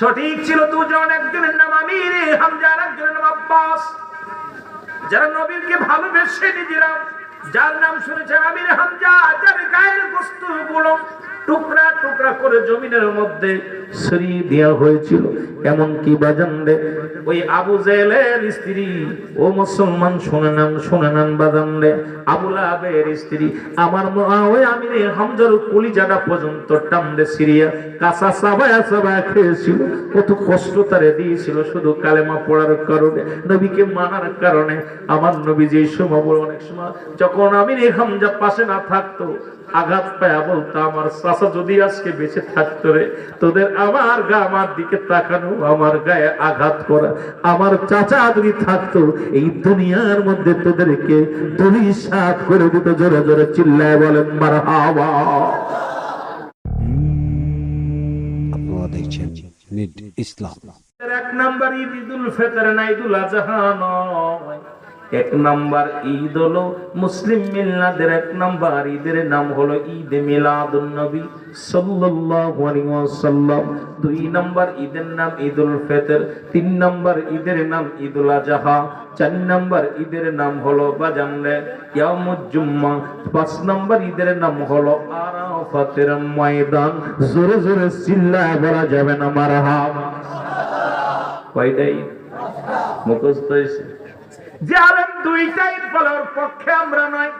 সঠিক ছিল দুজন, একজনের নাম আমির, হামজা আর একজনের নাম আব্বাস। যারা নবীরকে ভালোবেসে নিজেরা, যার নাম শুনেছেন আমির হামজা, যার গায়ের বস্তু গুলো টুকরা টুকরা করে জমিনের মধ্যে সরিয়ে দেওয়া হয়েছিল। এমন কি বাজান রে ওই আবু জেলের স্ত্রী, ও মুসলমান, শুনে নেন শুনে নেন বাজান রে আবুল আবের স্ত্রী, আমার ওই আমির হামজার কলিজাটা পর্যন্ত টামড়ে সিরিয়া কাঁচা সাবায়া সাবায়া খেয়েছিল। কত কষ্ট তারে দিয়েছিল শুধু কালেমা পড়ার কারণে, নবীকে মানার কারণে। আমার নবী যে সময় অনেক সময় যখন আমি হামজা পাশে না থাকতো আঘাত পায়া বলতো আমার চাষা যদি আজকে বেঁচে থাকতো রে তোদের আমার গা আমার দিকে তাকানো আমার গায়ে আঘাত করা। আমার চাচা যদি থাকতো এই দুনিয়ার মধ্যে তোদেরকে দুই সাত করে দিত জোরে জোরে চিল্লায় বলেন মার হাওয়া আপনারা দেখছেন নিড ইসলাম। এক নাম্বার ঈদ ঈদুল ফিতর না ঈদুল আজহা নয়। এক নাম্বার ঈদ হলো মুসলিম মিল্লাদের এক নাম্বার, ঈদের নাম হলো ঈদ মিলাদুন নবী সাল্লাল্লাহু আলাইহি ওয়াসাল্লাম। দুই নাম্বার ঈদের নাম ঈদুল ফিতর, তিন নাম্বার ঈদের নাম ঈদুল আজহা, চার নাম্বার ঈদের নাম হলো বাজানলে ইয়ামুজ জুম্মা, পাঁচ নাম্বার ঈদের নাম হলো আরাফাতের ময়দান। জোরে জোরে চিল্লায় বলা যাবে না, মারহাবা। কয়টাই মুখস্থ হয়েছে? যে আলেম দুইটাই বলার পক্ষে আমরা নয়।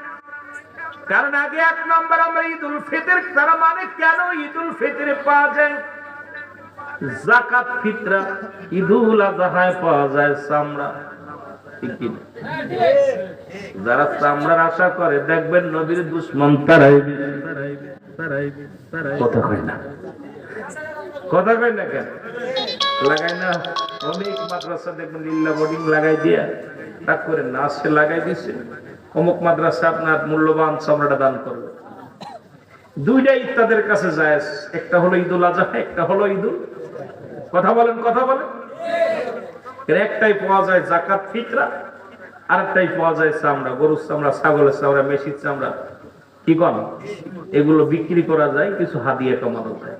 কারণ আগে এক নম্বর আমরা ঈদুল ফিতর তারা মানে কেন ঈদুল ফিতরে পাওয়া যায়? জাকাত ফিতরা ঈদুল আজহায় পাওয়া যায় চামড়া? যারা চামড়ার আশা করে দেখবেন নবীর দুশ্মন তারাই কথা কয় না। কথা কয় না কেন? লাগাই না। অনেক মাদ্রাসা দেখবেন লিল্লা বোর্ডিং লাগাই দিয়া। তাক করে, নাচে লাগাই দিছে। অমুক মাদ্রাসা আপনার মূল্যবান চামড়াটা দান করবে। দুইটা তাদের কাছে যায় একটা হলো ঈদুল আজহা, একটা হলো ঈদুল কথা বলেন কথা বলেন। একটাই পাওয়া যায় জাকাত ফিতরা, আরেকটাই পাওয়া যায় চামড়া, গরুর চামড়া, ছাগলের চামড়া, মেশির চামড়া। কি কন? এগুলো বিক্রি করা যায়, কিছু হাদিয়া কমানো যায়।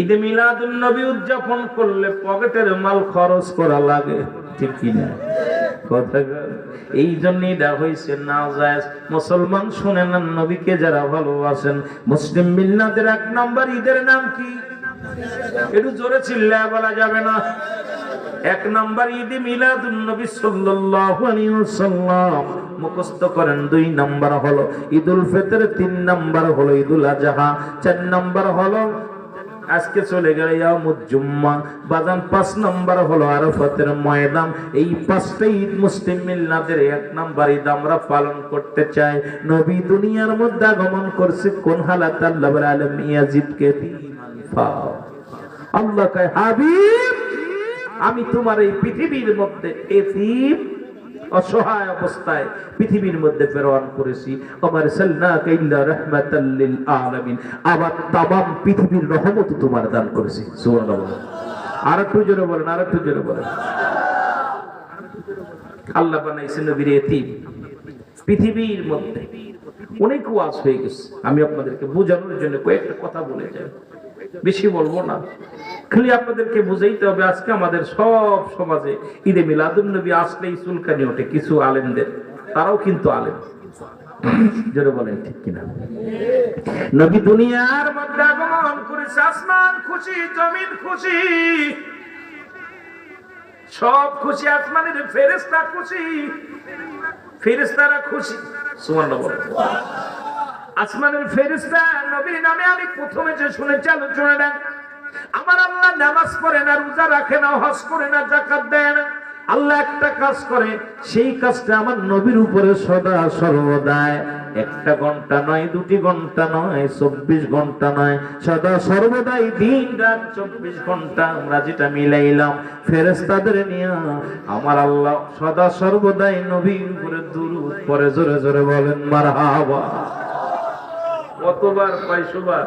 ঈদে মিলাদুল নবী উদযাপন করলে পকেটের মাল খরচ করা লাগে, ঠিক কি না কথা কর। এই জন্যই হয়েছে মুসলমান নবীকে যারা ভালোবাসেন। মুসলিম এক নাম্বার ঈদের নাম কি? একটু জোরে বলা যাবে না। এক ঈদে মিলাদুন নবী সাল্লাল্লাহু মুখস্থ করেন দুই নাম্বার হলো ঈদুল ফিতর, তিন নাম্বার হলো ঈদুল আজহা, চার নাম্বার হলো আজকে চলে গেল জুম্মা। বাজান পাঁচ নাম্বার হলো আরাফাতের ময়দান। এই পাঁচটা ঈদ মুসলিম মিল্লাদের এক নাম্বার ঈদ আমরা পালন করতে চাই। নবী দুনিয়ার মধ্যে আগমন করছে কোন হালাত? আল্লাহ আলামিন ইয়াজিদকে আল্লাহ কয়, হাবিব, আমি তোমার এই পৃথিবীর মধ্যে এতিম অসহায় অবস্থায় পৃথিবীর মধ্যে প্রেরণ করেছি। আমার সাল্লাকা ইল্লা রাহমাতাল লিল আলামিন। আবার তামাম পৃথিবীর রহমত তোমার দান করেছি। সুবহানাল্লাহ। আর একটু জোরে বলেন আর একটু জোরে বলেন। আল্লাহ বানাইছেন নবীর এতিম। পৃথিবীর মধ্যে অনেক ওয়াজ হয়ে গেছে। আমি আপনাদেরকে বোঝানোর জন্য কয়েকটা কথা বলে যাই। বেশি বলব না। খালি আপনাদেরকে বুঝাইতে হবে, আজকে আমাদের সব সমাজে ঈদে মিলাদুন নবী আসলেই চুলকানি ওঠে কিছু আলেমদের। তারাও কিন্তু আলেম। আসমানের ফেরেস্তা নবীর নামে আমি প্রথমে যে শুনেছি, আলোচনাটা আমার আল্লাহ নামাজ পড়ে না, রোজা রাখে না, হজ করে না জাকাত দেয় না। আল্লাহ একটা কাজ করে, সেই কাজটা আমার নবীর উপরে সদা সর্বদায় একটা ঘণ্টা নয়, দুটি ঘণ্টা নয়, চব্বিশ ঘণ্টা নয়, সদা সর্বদাই দিন রাত চব্বিশ ঘণ্টা আমরা যেটা মিলাইলাম ফেরেস্তাদের নিয়ে আমার আল্লাহ সদা সর্বদাই নবীর উপরে দুরুদ পরে জোরে জোরে বলেন, মারহাবা। কতবার কয়শোবার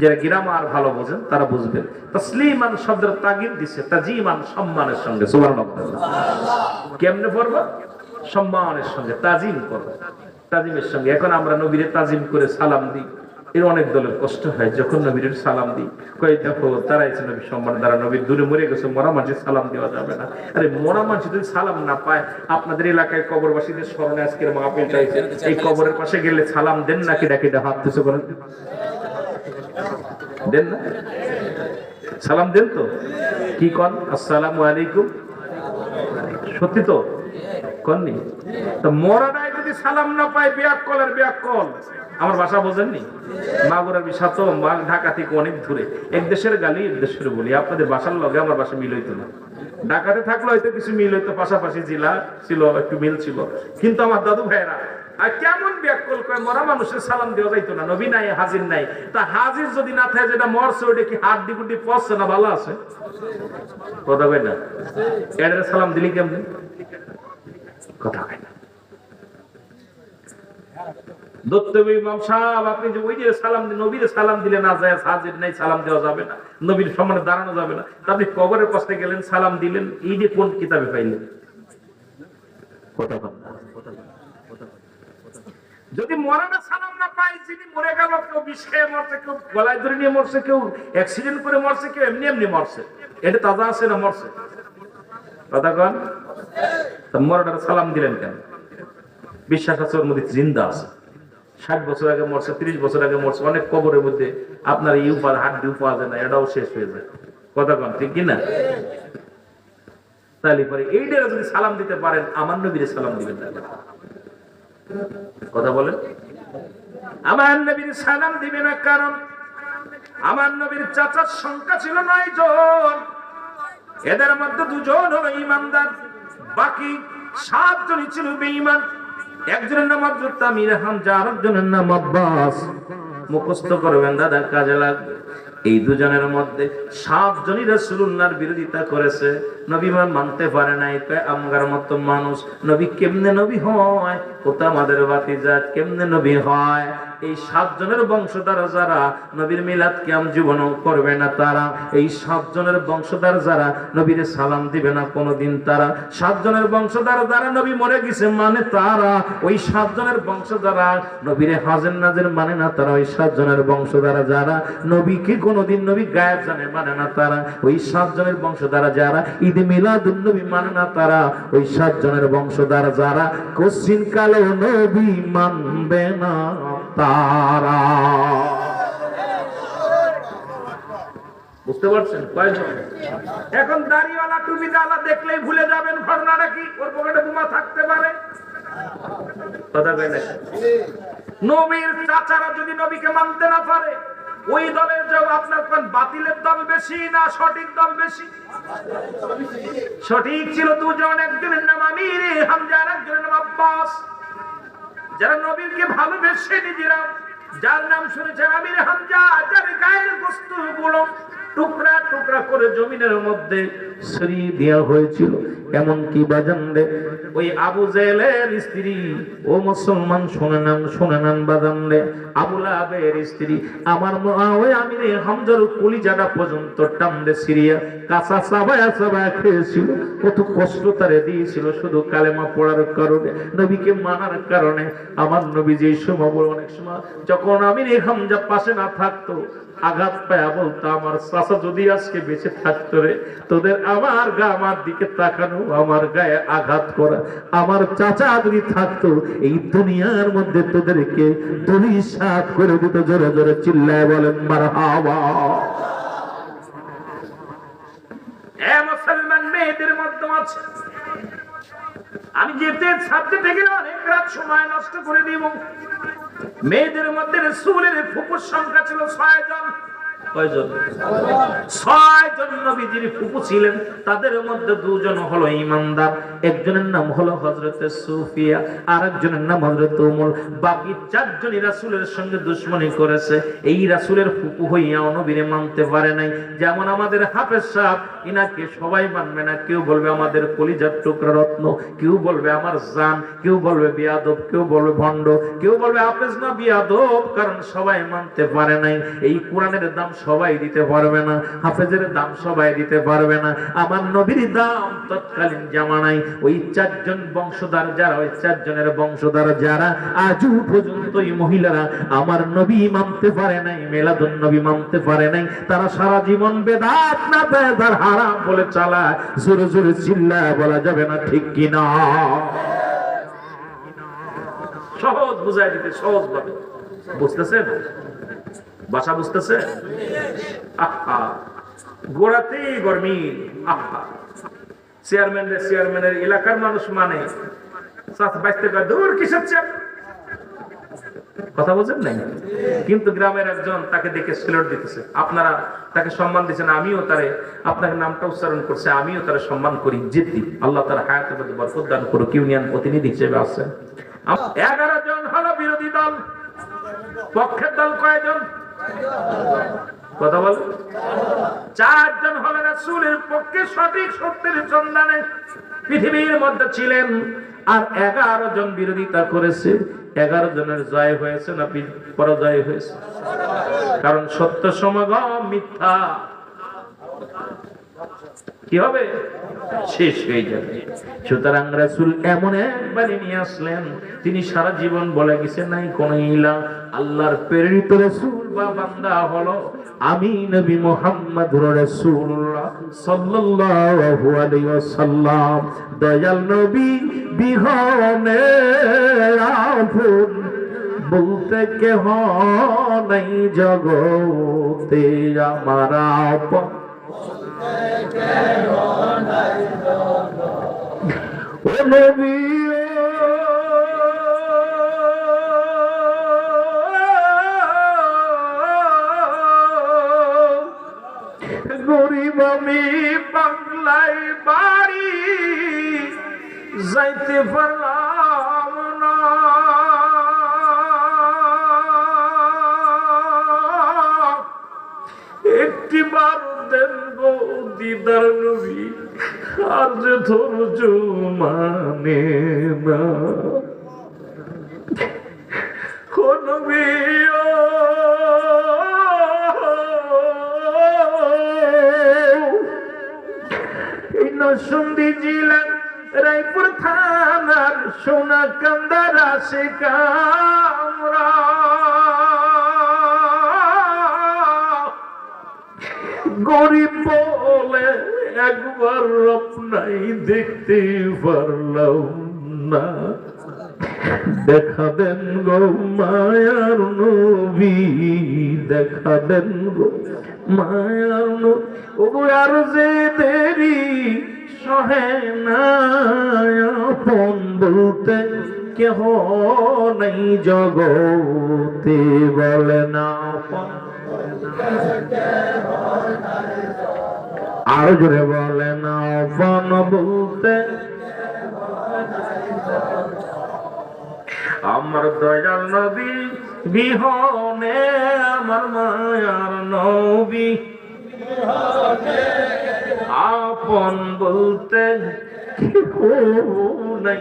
যারা গ্রামার ভালো বোঝেন, তারা বুঝবেন তসলিমান শব্দের তাগিদ দিছে, তাজিমান সম্মানের সঙ্গে, সুবহানাল্লাহ। কেমনে পড়ব? সম্মানের সঙ্গে, তাজিম করব। তাজিমের সঙ্গে। এখন আমরা নবীরে তাজিম করে সালাম দিই। এর অনেক দলের কষ্ট হয়, যখন নবীর সালাম দিই। কই দেখো, তারা এসে নবী সম্মান দ্বারা নবীর দূরে মরে গেছে, মরা মানুষের সালাম দেওয়া যাবে না। আরে, মরা মানুষ যদি সালাম না পায়, আপনাদের এলাকায় কবরবাসীদের স্মরণে আজকের মাহফিল চাইছে। এই কবরের পাশে গেলে সালাম দেন নাকি ডাকি হাত তুসে করেন? দেন না? সালাম দেন তো। কি কন? আসসালামু আলাইকুম। সত্যি তো? কননি? তো মরাটাই যদি সালাম না পায়, বেয়াক কলের বেয়াক কল। আমার ভাষা বোঝেননি? মাগুরার বিষা তো ঢাকা থেকে অনেক দূরে। এক দেশের গালি, এক দেশের বলি। আপনাদের বাসার লগে আমার বাসা মিল হইতো না। ঢাকাতে থাকলে হয়তো কিছু মিল হইতো। পাশাপাশি জেলা ছিল, একটু মিল ছিল। কিন্তু আমার দাদু ভাইরা কেমন করে মরা মানুষের সালাম দেওয়া যাইতো না, নবী নাই, হাজির নাই। তা হাজির যদি না থাকে যেটা মরছে কি হাত না ভালো আছে? কথা না? সালাম দিলি কথা কয় না। দেওয়া যাবে না। দাঁড়ানো যাবে না। আপনি কবরের পাশে গেলেন, সালাম দিলেন, এই যে কোন কিতাবে পাইলেন? কথা না। যদি মরানা সালাম না পাই যিনি মরে গেল, কেউ বিষ খেয়ে মরছে, কেউ গলায় ধরে নিয়ে মরছে, কেউ অ্যাক্সিডেন্ট করে মরছে, কেউ এমনি এমনি মরছে। এটা তাজা আছে না মরছে? সালাম দিলেন কেন? বিশ্বাস আছে ওর মধ্যে জিন্দা আছে। ষাট বছর আগে মরছে, তিরিশ বছর আগে মরছে, অনেক কবরের মধ্যে আপনার ইউ পাওয়া হাড্ডি পাওয়া যায় না, এটাও শেষ হয়ে যায়। কথা কন, ঠিক কিনা? তাহলে পরে যদি সালাম দিতে পারেন, আমার নবীরে সালাম দিবেন তাহলে। কথা বলেন। আমার নবীর সালাম দিবে না কারণ আমার নবীর চাচার সংখ্যা ছিল নয় জন। এদের মধ্যে দুজন হলো ইমানদার, বাকি সাতজনই ছিল বেঈমান। একজনের নাম আব্দুল তামির হামজা আর একজনের নাম আব্বাস। মুখস্থ করবেন, দাদা, কাজে লাগবে। এই দুজনের মধ্যে সাতজনই রাসূলুল্লাহর বিরোধিতা করেছে। নবী মান মানতে পারে নাই, কয়, আমগার মতো মানুষ, নবী কেমনে নবী হয়? কোথা আমাদের বাতি যাত কেমনে নবী হয়? এই সাতজনের বংশধর যারা নবীর মিলাদ কিয়াম জীবন করবে না তারা, এই সাতজনের বংশধার যারা নবীর সালাম দিবে না কোনোদিন তারা, সাতজনের বংশধার যারা নবী মরে গেছে মানে তারা, ওই সাতজনের বংশধারা নবীরে হাজের নাজের মানে না তারা, ওই সাতজনের বংশধারা যারা নবীকে কোনোদিন নবী গায়েব জানে মানে না তারা, ওই সাতজনের বংশধারা যারা ঈদ মিলাদ নবী মানে না তারা, ওই সাতজনের বংশধারা যারা কোশ্চিন কালো নবী মানবে না। তারা। বুঝতে পারছেন? কয়জন এখন দাড়িওয়ালা টুপিওয়ালা দেখলেই ভুলে যাবেন ঘটনাটা কি ওর পকেটে বোমা থাকতে পারে। নবীর চাচারা যদি নবীকে মানতে না পারে, ওই দলের যে আপনার কোন বাতিলের দল বেশি না সঠিক দল বেশি? সঠিক ছিল দুজন, একজনের নাম আমির হামজা আর একজনের নাম আব্বাস। যারা নবীরকে ভালোবেসে নিজেরা, যার নাম শুনেছেন আমির হামজা, যার গায়ের বস্তু বস্তুগুলো টুকরা টুকরা করে জমিনের মধ্যে ছড়িয়ে দেওয়া হয়েছিল এমন কি বাজান রে ওই আবু জেলের স্ত্রী, ও মুসলমান শুনে নেন শুনে নেন বাজান রে আবুল আবের স্ত্রী, আমার ওই আমির হামজার কলিজাটা পর্যন্ত টামড়ে সিরিয়া, কাঁচা চাবায়া চাবায়া খেয়েছিল, কত কষ্ট তারে দিয়েছিল শুধু কালেমা পড়ার কারণে, নবীকে মানার কারণে। আমার নবী যে সময় অনেক সময় যখন আমির হামজা পাশে না থাকতো, আঘাত পায়া বলতো, আমার চাষা যদি আজকে বেঁচে থাকতো রে, তোদের আমার গা আমার দিকে তাকানো, আমার গায়ে আঘাত করা। আমার চাচা যদি থাকতো, এই দুনিয়ার মধ্যে তোদেরকে দলি সাত করে দিত, জোরে জোরে চিল্লায় বলেন মার হাওয়া মুসলমান মেয়েদের মধ্যে আছে। আমি যেতে গেলে অনেক রাত সময় নষ্ট করে দিব। মেয়েদের মধ্যে রসুলের ফুপুর সংখ্যা ছিল ছয় জন ছিলেন, তাদের মধ্যে দুজন হলো একজনের নাম হলো সুফিয়া আর একজনের নাম হজরত বাকি সঙ্গে করেছে। এই মানতে পারে নাই। যেমন আমাদের হাফেজ সাহেব, ইনাকে সবাই মানবে না। কেউ বলবে আমাদের কলিজার টুকরা রত্ন, কেউ বলবে আমার জান, কেউ বলবে বিয়াদব, কেউ বলবে ভণ্ড, কেউ বলবে হাফেজ না বিয়াদব, কারণ সবাই মানতে পারে নাই। এই কোরআনের দাম সবাই দিতে পারবে না, হাফেজের দাম সবাই দিতে পারবে না। আমার নবীর দাম তৎকালীন জামানায় ওই চারজন বংশধর যারা, ওই চারজনের বংশধর যারা, আজও পর্যন্ত মহিলারা আমার নবী মানতে পারে নাই, মেলাদুন নবী মানতে পারে নাই। তারা সারা জীবন বেদাত না বেদার হারাম বলে চালা জোরে জোরে চিল্লা বলা যাবে না ঠিক কিনা? সহজ বুঝাই দিতে সহজ ভাবে বুঝতেছেন? বাসা বুঝতেছে? গোড়াতেই গরমি, আহা। চেয়ারম্যান চেয়ারম্যানের এলাকার মানুষ মানে। কথা বলছেন নাই কিন্তু গ্রামের একজন তাকে দেখে সেলট দিতেছে। আপনারা তাকে সম্মান দিচ্ছেন আমিও তারে আপনার নামটা উচ্চারণ করছে, আমিও তারে সম্মান করি, জিদ্দি। আল্লাহ তার হায়াতের দান করুক, ইউনিয়ন প্রতিনিধি হিসেবে আছেন এগারো জন হলো বিরোধী দল। পক্ষের দল কয়জন? কথা বল। চারজন হলেন রাসূলের পক্ষে সঠিক সত্যের সন্ধানে পৃথিবীর মধ্যে ছিলেন, আর এগারো জন বিরোধিতা করেছে। এগারো জনের জয় হয়েছে না পরাজয় হয়েছে? কারণ সত্য সমাগম মিথ্যা। কি হবে? শেষ হয়ে যাবে। সুতরাং রাসূল এমন একবারই নিয়ে আসলেন, তিনি সারা জীবন বলে গেছেন, নাই, কোন ইলা। আল্লাহর প্রেরিত রাসূল বা বান্দা হলো আমি, নবী মুহাম্মদ রাসূলুল্লাহ সাল্লাল্লাহু আলাইহি ওয়াসাল্লাম। দয়াল নবী বিহনে আপন বলতে কেহ নাই জগতে আমার আপন। গরিব আমি বাংলায় বাড়ি যাইতে পারলাম দিদার নবী আর যে ধৈর্য মানে না। রায়পুর থানার সোনা কান্দার আসে গরিব একবার আপনাই দেখতে পারলাম না। দেখা দেন গো মায়ার নবী, দেখা দেন গো মায়ার নবী। আর যে দেরি সহে না, আপন বলতে কেহ নাই জগতে বলে না। আরও জোরে বলে, না আপন বলতে আমার দয়াল নবী, বিহনে আমার মায়ার নবী। আপন বলতে নাই